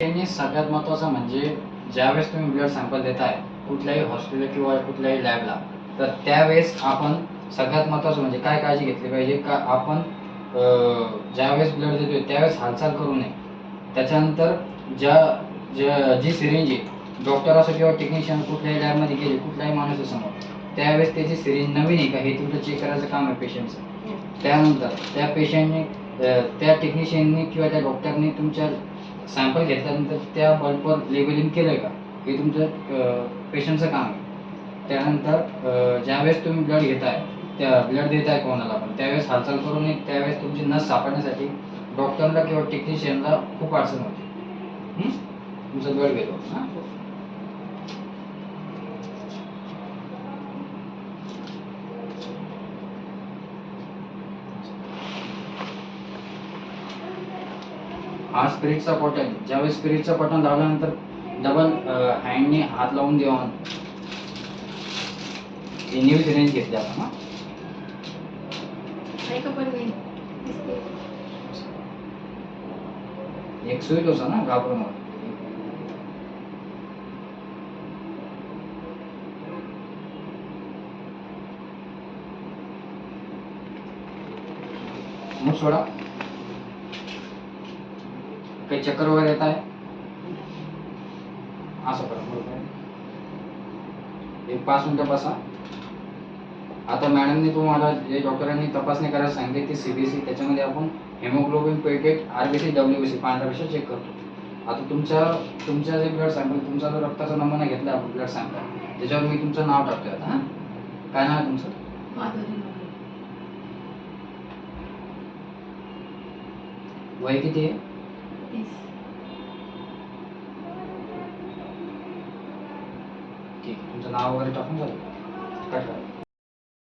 त्यांनी सगळ्यात महत्त्वाचं म्हणजे ज्यावेळेस तुम्ही ब्लड सॅम्पल देताय कुठल्याही हॉस्पिटल किंवा कुठल्याही लॅबला तर त्यावेळेस आपण सगळ्यात महत्त्वाचं म्हणजे काय काळजी घेतली पाहिजे? का आपण ज्यावेळेस ब्लड देतोय त्यावेळेस हालचाल करू नये. त्याच्यानंतर ज्या ज्या जी सिरिंज आहे डॉक्टर असो किंवा टेक्निशियन कुठल्याही लॅबमध्ये गेले कुठल्याही माणूस समोर त्यावेळेस त्याची सिरीज नवीन आहे का? हे तुमचं चेक करायचं काम आहे पेशंटचं त्यानंतर त्या पेशंटने त्या टेक्निशियननी किंवा त्या डॉक्टरने तुमच्या सॅम्पल घेतल्यानंतर त्या बल्बवर लेबलिंग केलं आहे का? हे तुमचं पेशंटचं काम आहे. त्यानंतर ज्यावेळेस तुम्ही ब्लड घेताय त्या ब्लड देताय कोणाला पण त्यावेळेस हालचाल करू नये त्यावेळेस तुमची नस सापडण्यासाठी डॉक्टरला किंवा टेक्निशियनला खूप अडचण होते. तुमचं ब्लड घेतो हां? हा स्पिरिटचा बटन ज्यावेळेस स्पिरिटचं बटन लावल्यानंतर डबल हँडने हात लावून देवा ही न्यू सिरेंज घेतली आपण हा. एक स्वीट होता ना घाबरून मग सोडा. काही चक्कर वगैरे येत आहे. असं करा एक पाच मिनिटं बसा आता मॅडमने तुम्हाला जे डॉक्टरांनी तपासणी करायला सांगितली ती सीबीसी त्याच्यामध्ये आपण हेमोग्लोबिन पेटेट आरबीसी डब्ल्यूबीसी पांढऱ्या पेशा चेक करतो. आता तुमच्या तुमच्या जे ब्लड सॅम्पल तुमचा जो रक्ताचा नमुना घेतला आपण ब्लड सॅम्पल त्याच्यावर मी तुमचं नाव टाकतोय आता हां? काय नाव आहे तुमचं. वय किती आहे. ठीक तुमचं नाव वगैरे टाकून झालं. कट करा